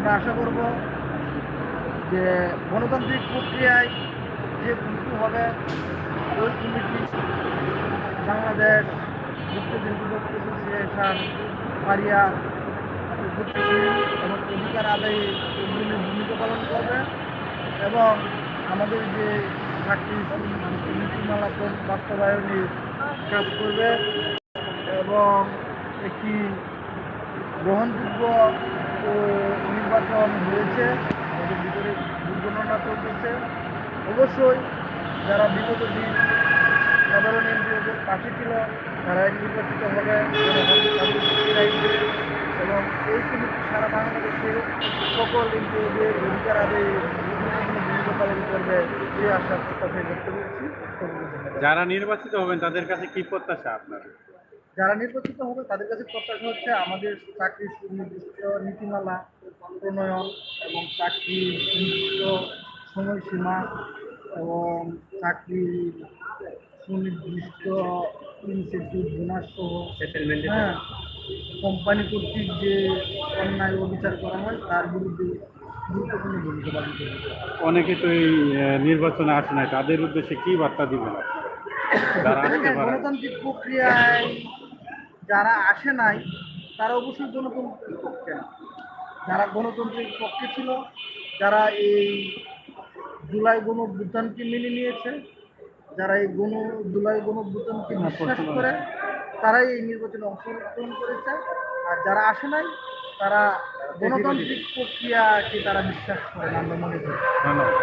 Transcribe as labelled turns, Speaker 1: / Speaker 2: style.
Speaker 1: আমরা আশা করব যে গণতান্ত্রিক প্রক্রিয়ায় যে মৃত্যু হবে, ওই কমিটি বাংলাদেশ অ্যাসোসিয়েশন পারিয়া এবং অধিকার আদায়ে ভূমিকা পালন করবে এবং আমাদের যে চাকরি নীতিমালা বাস্তবায়নের কাজ করবে এবং একটি গ্রহণযোগ্য নির্বাচন হয়েছে, আমাদের ভিতরে দুর্ঘটনা চলতেছে। অবশ্যই যারা বিগত দিন সাধারণ এমপিওদের পাশে ছিল, তারা নির্বাচিত হবে। তাদের এবং এই কমিটি সারা বাংলাদেশের সকল এমপিওদের অধিকার আদায়ে গুরুত্বপূর্ণ ভূমিকা পালন করবে এই আশা কথা ব্যক্ত করছি।
Speaker 2: যারা নির্বাচিত হবেন, তাদের কাছে কি প্রত্যাশা আপনার
Speaker 1: যারা নির্বাচিত হবে তাদের কাছে প্রত্যাশা হচ্ছে আমাদের চাকরির সুনির্দিষ্ট নীতিমালা প্রণয়ন এবং চাকরির সুনির্দিষ্ট সময়সীমা এবং চাকরি সুনির্দিষ্ট ইনসেন্টিভ বোনাস সহ হ্যাঁ কোম্পানি কর্তৃক যে অন্যায় অবিচার করা হয় তার বিরুদ্ধে গুরুত্বপূর্ণ ভূমিকা পালন করবে
Speaker 2: অনেকে তো এই নির্বাচনে আসে নাই তাদের উদ্দেশ্যে কী বার্তা দিবেন আপনি? যারা আসতে পারে
Speaker 1: গণতান্ত্রিক প্রক্রিয়ায় যারা আসে নাই তারা অবশ্যই গণতন্ত্রের পক্ষে না। যারা গণতন্ত্রের পক্ষে ছিল যারা এই জুলাই গণ অভ্যুত্থানকে মেনে নিয়েছে যারা এই গণ জুলাই গণ অভ্যুত্থানকে বিশ্বাস করে তারাই এই নির্বাচনে অংশগ্রহণ করেছে। আর যারা আসে নাই তারা গণতান্ত্রিক প্রক্রিয়াকে তারা বিশ্বাস করে আমরা মনে করি।
Speaker 2: ধন্যবাদ।